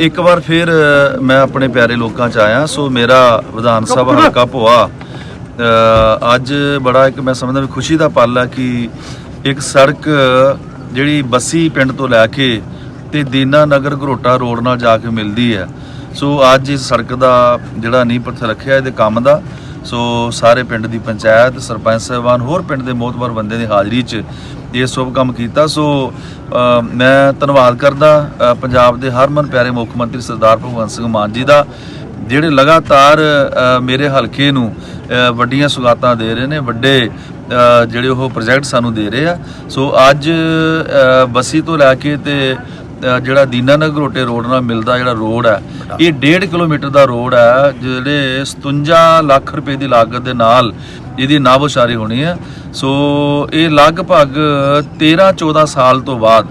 ਇੱਕ ਵਾਰ ਫਿਰ ਮੈਂ ਆਪਣੇ ਪਿਆਰੇ ਲੋਕਾਂ 'ਚ ਆਇਆ ਸੋ ਮੇਰਾ ਵਿਧਾਨ ਸਭਾ ਹਲਕਾ ਭੋਆ। ਅੱਜ ਬੜਾ ਇੱਕ ਮੈਂ ਸਮਝਦਾ ਵੀ ਖੁਸ਼ੀ ਦਾ ਪਲ ਹੈ ਕਿ ਇੱਕ ਸੜਕ ਜਿਹੜੀ ਬੱਸੀ ਪਿੰਡ ਤੋਂ ਲੈ ਕੇ ਤੇ ਦੀਨਾ ਨਗਰ ਘਰੋਟਾ ਰੋਡ ਨਾਲ ਜਾ ਕੇ ਮਿਲਦੀ ਹੈ। ਸੋ ਅੱਜ ਇਸ ਸੜਕ ਦਾ ਜਿਹੜਾ ਨੀਂਹ ਪੱਥਰ ਰੱਖਿਆ ਇਹਦੇ ਕੰਮ ਦਾ। ਸੋ ਸਾਰੇ ਪਿੰਡ ਦੀ ਪੰਚਾਇਤ ਸਰਪੰਚ ਸਾਹਿਬਾਨ ਹੋਰ ਪਿੰਡ ਦੇ ਮੋਤਬਰ ਬੰਦੇ ਦੀ ਹਾਜ਼ਰੀ 'ਚ ਇਹ ਸਭ ਕੰਮ ਕੀਤਾ। ਸੋ ਮੈਂ ਧੰਨਵਾਦ ਕਰਦਾ ਪੰਜਾਬ ਦੇ ਹਰਮਨ ਪਿਆਰੇ ਮੁੱਖ ਮੰਤਰੀ ਸਰਦਾਰ ਭਗਵੰਤ ਸਿੰਘ ਮਾਨ ਜੀ ਦਾ ਜਿਹੜੇ ਲਗਾਤਾਰ ਮੇਰੇ ਹਲਕੇ ਨੂੰ ਵੱਡੀਆਂ ਸੁਗਾਤਾਂ ਦੇ ਰਹੇ ਨੇ ਵੱਡੇ ਜਿਹੜੇ ਉਹ ਪ੍ਰੋਜੈਕਟ ਸਾਨੂੰ ਦੇ ਰਹੇ ਆ। ਸੋ ਅੱਜ ਅ, ਬੱਸੀ ਤੋਂ ਲੈ ਕੇ ਤੇ ਜਿਹੜਾ ਦੀਨਾਨਗਰ ਰੋਟੇ ਰੋਡ ਨਾਲ ਮਿਲਦਾ ਜਿਹੜਾ ਰੋਡ ਹੈ, ਇਹ 1.5 ਕਿਲੋਮੀਟਰ ਦਾ ਰੋਡ ਹੈ, ਜਿਹੜੇ 57 ਲੱਖ ਰੁਪਏ ਦੀ ਲਾਗਤ ਦੇ ਨਾਲ ਇਹਦੀ ਨਾਵੋਸ਼ਾਰੀ ਹੋਣੀ ਹੈ। ਸੋ ਇਹ ਲਗਭਗ 13 14 ਸਾਲ ਤੋਂ ਬਾਅਦ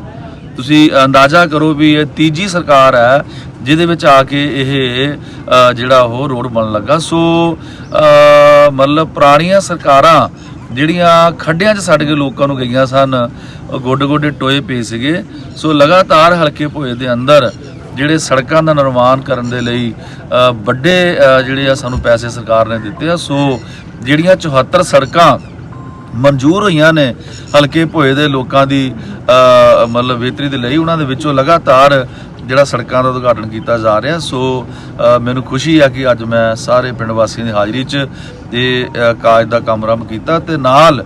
ਤੁਸੀਂ ਅੰਦਾਜ਼ਾ ਕਰੋ ਵੀ ਇਹ ਤੀਜੀ ਸਰਕਾਰ ਹੈ, ਜਿਹਦੇ ਵਿੱਚ ਆ ਕੇ ਇਹ ਜਿਹੜਾ ਉਹ ਰੋਡ ਬਣਨ ਲੱਗਾ। ਸੋ ਮਤਲਬ ਪੁਰਾਣੀਆਂ ਸਰਕਾਰਾਂ ਜਿਹੜੀਆਂ ਖੱਡਿਆਂ 'ਚ ਸੜ ਕੇ ਲੋਕਾਂ ਨੂੰ ਗਈਆਂ ਸਨ, ਉਹ ਗੋਡੇ ਗੋਡੇ ਟੋਏ ਪਏ ਸੀਗੇ। ਸੋ ਲਗਾਤਾਰ ਹਲਕੇ ਭੋਏ ਦੇ ਅੰਦਰ ਜਿਹੜੇ ਸੜਕਾਂ ਦਾ ਨਿਰਮਾਣ ਕਰਨ ਦੇ ਲਈ ਵੱਡੇ ਜਿਹੜੇ ਆ ਸਾਨੂੰ ਪੈਸੇ ਸਰਕਾਰ ਨੇ ਦਿੱਤੇ ਆ। ਸੋ ਜਿਹੜੀਆਂ 74 ਸੜਕਾਂ ਮਨਜ਼ੂਰ ਹੋਈਆਂ ਨੇ ਹਲਕੇ ਭੋਏ ਦੇ ਲੋਕਾਂ ਦੀ ਮਤਲਬ ਬਿਹਤਰੀ ਦੇ ਲਈ, ਉਹਨਾਂ ਦੇ ਵਿੱਚੋਂ ਲਗਾਤਾਰ ਜਿਹੜਾ ਸੜਕਾਂ ਦਾ ਉਦਘਾਟਨ ਕੀਤਾ ਜਾ ਰਿਹਾ, ਸੋ ਮੈਨੂੰ ਖੁਸ਼ੀ ਆ ਕਿ ਅੱਜ ਮੈਂ ਸਾਰੇ ਪਿੰਡ ਵਾਸੀਆਂ ਦੀ ਹਾਜ਼ਰੀ 'ਚ ਇਹ ਕਾਜ ਦਾ ਕੰਮ ਆਰੰਭ ਕੀਤਾ ਤੇ ਨਾਲ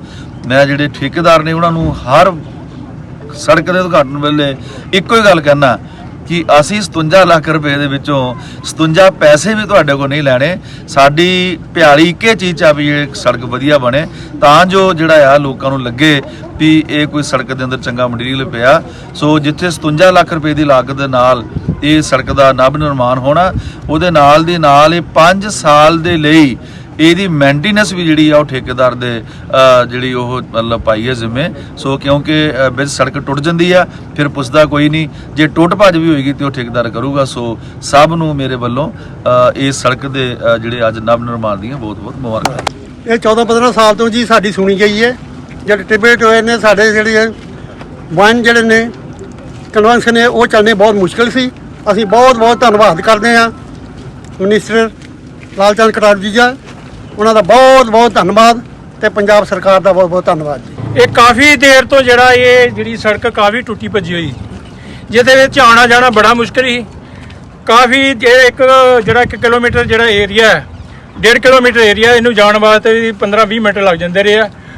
ਮੈਂ ਜਿਹੜੇ ਠੇਕੇਦਾਰ ਨੇ ਉਹਨਾਂ ਨੂੰ ਹਰ ਸੜਕ ਦੇ ਉਦਘਾਟਨ ਵੇਲੇ ਇੱਕੋ ਹੀ ਗੱਲ ਕਹਿਣਾ ਕਿ ਅਸੀਂ 57 ਲੱਖ ਰੁਪਏ ਦੇ ਵਿੱਚੋਂ 57 ਪੈਸੇ ਵੀ ਤੁਹਾਡੇ ਕੋਲ ਨਹੀਂ ਲੈਣੇ। ਸਾਡੀ ਭਿਆਲੀ ਇੱਕੇ ਚੀਜ਼ ਆ ਵੀ ਇਹ ਸੜਕ ਵਧੀਆ ਬਣੇ। ਤਾਂ ਜੋ ਜਿਹੜਾ ਆ ਲੋਕਾਂ ਨੂੰ ਲੱਗੇ ਵੀ ਇਹ ਕੋਈ ਸੜਕ ਦੇ ਅੰਦਰ ਚੰਗਾ ਮਟੀਰੀਅਲ ਪਿਆ। ਸੋ ਜਿੱਥੇ 57 ਲੱਖ ਰੁਪਏ ਦੀ ਲਾਗਤ ਦੇ ਨਾਲ ਇਹ ਸੜਕ ਦਾ ਨਵ ਨਿਰਮਾਣ ਹੋਣਾ, ਉਹਦੇ ਨਾਲ ਦੀ ਨਾਲ ਇਹ 5 ਸਾਲ ਦੇ ਲਈ ਇਹਦੀ ਮੇਨਟੇਨੈਂਸ ਵੀ ਜਿਹੜੀ ਆ ਉਹ ਠੇਕੇਦਾਰ ਦੇ ਜਿਹੜੀ ਉਹ ਮਤਲਬ ਪਾਈ ਹੈ ਜ਼ਿੰਮੇ। ਸੋ ਕਿਉਂਕਿ ਵਿੱਚ ਸੜਕ ਟੁੱਟ ਜਾਂਦੀ ਆ ਫਿਰ ਪੁੱਛਦਾ ਕੋਈ ਨਹੀਂ। ਜੇ ਟੁੱਟ ਭੱਜ ਵੀ ਹੋਏਗੀ ਤੇ ਉਹ ਠੇਕੇਦਾਰ ਕਰੂਗਾ। ਸੋ ਸਭ ਨੂੰ ਮੇਰੇ ਵੱਲੋਂ ਅ, ਇਸ ਸੜਕ ਦੇ ਜਿਹੜੇ ਅੱਜ ਨਵ ਨਿਰਮਾਣ ਦੀਆਂ ਬਹੁਤ ਬਹੁਤ ਮੁਬਾਰਕਾਂ। ਇਹ 14 15 ਸਾਲ ਤੋਂ ਜੀ ਸਾਡੀ ਸੁਣੀ ਗਈ ਹੈ। ਜਿਹੜੇ ਟਿਬੇਟ ਹੋਏ ਨੇ ਸਾਡੇ ਜਿਹੜੇ ਵਨ ਜਿਹੜੇ ਨੇ ਕਨਵੈਨਸ਼ਨ ਨੇ ਉਹ ਚੱਲਣੇ ਬਹੁਤ ਮੁਸ਼ਕਲ ਸੀ। ਅਸੀਂ ਬਹੁਤ ਬਹੁਤ ਧੰਨਵਾਦ ਕਰਦੇ ਹਾਂ। ਮਿਨਿਸਟਰ ਲਾਲਚੰਦ ਕਟਾਰ ਜੀ ਦਾ। ਉਹਨਾਂ ਦਾ ਬਹੁਤ ਬਹੁਤ ਧੰਨਵਾਦ ਤੇ ਪੰਜਾਬ ਸਰਕਾਰ ਦਾ ਬਹੁਤ ਬਹੁਤ ਧੰਨਵਾਦ ਜੀ। ਇਹ ਕਾਫੀ ਦੇਰ ਤੋਂ ਜਿਹੜਾ ਇਹ ਜਿਹੜੀ ਸੜਕ ਕਾਫੀ ਟੁੱਟੀ ਭੱਜੀ ਹੋਈ। ਜਿਹਦੇ ਵਿੱਚ ਆਉਣਾ ਜਾਣਾ ਬੜਾ ਮੁਸ਼ਕਲ ਸੀ। ਕਾਫੀ ਜੇ ਇੱਕ ਜਿਹੜਾ 1 ਕਿਲੋਮੀਟਰ ਜਿਹੜਾ ਏਰੀਆ ਹੈ 1.5 ਕਿਲੋਮੀਟਰ ਏਰੀਆ ਇਹਨੂੰ ਜਾਣ ਵਾਸਤੇ ਵੀ 15-20 ਮਿੰਟ ਲੱਗ ਜਾਂਦੇ ਰਹੇ ਆ।